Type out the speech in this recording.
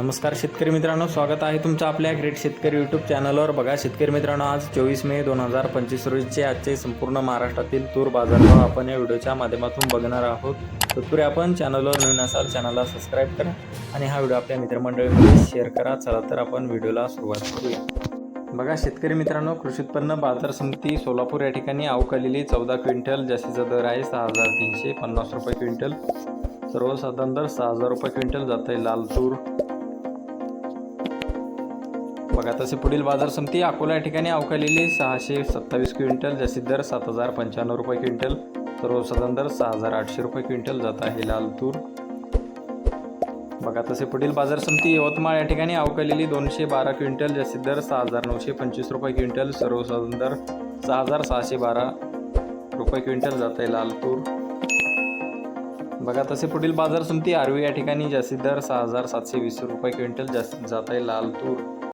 नमस्कार शेतकरी मित्रांनो स्वागत आहे तुमचं आपल्या ग्रेट शेतकरी यूट्यूब चॅनलवर बघा शेतकरी मित्रांनो आज चोवीस मे दोन हजार पंचवीस रोजीचे आजचे संपूर्ण महाराष्ट्रातील तूर बाजारभाव आपण या व्हिडिओच्या माध्यमातून बघणार आहोत. तत्पूर्वी आपण चॅनलवर नवीन असाल चॅनलला सबस्क्राईब करा आणि हा व्हिडिओ आपल्या मित्रमंडळीमध्ये शेअर करा. चला तर आपण व्हिडिओला सुरुवात करूया. बघा शेतकरी मित्रांनो कृषी उत्पन्न बाजार समिती सोलापूर या ठिकाणी अवकालेली चौदा क्विंटल जास्तीचा दर आहे सहा हजार तीनशे पन्नास रुपये क्विंटल. सर्वसाधारण दर सहा हजार रुपये क्विंटल जात आहे लाल तूर. बघा तसे पुढील बाजार समिती अकोला या ठिकाणी अवकालेली सहाशे सत्तावीस क्विंटल जास्तीत दर सात हजार पंच्याण्णव रुपये क्विंटल सर्वसाधारण दर सहा हजार आठशे रुपये क्विंटल जात आहे लाल तूर. बघा तसे पुढील बाजार समिती यवतमाळ या ठिकाणी अवकालेली दोनशे बारा क्विंटल जास्तीत दर सहा हजार नऊशे पंचवीस रुपये क्विंटल सर्वसाधारण दर सहा हजार सहाशे बारा रुपये क्विंटल जात आहे लाल तूर. बघा तसे पुढील बाजार समिती आरवी या ठिकाणी जास्तीत दर सहा हजार सातशे वीस रुपये क्विंटल जास्त जात आहे लाल तूर.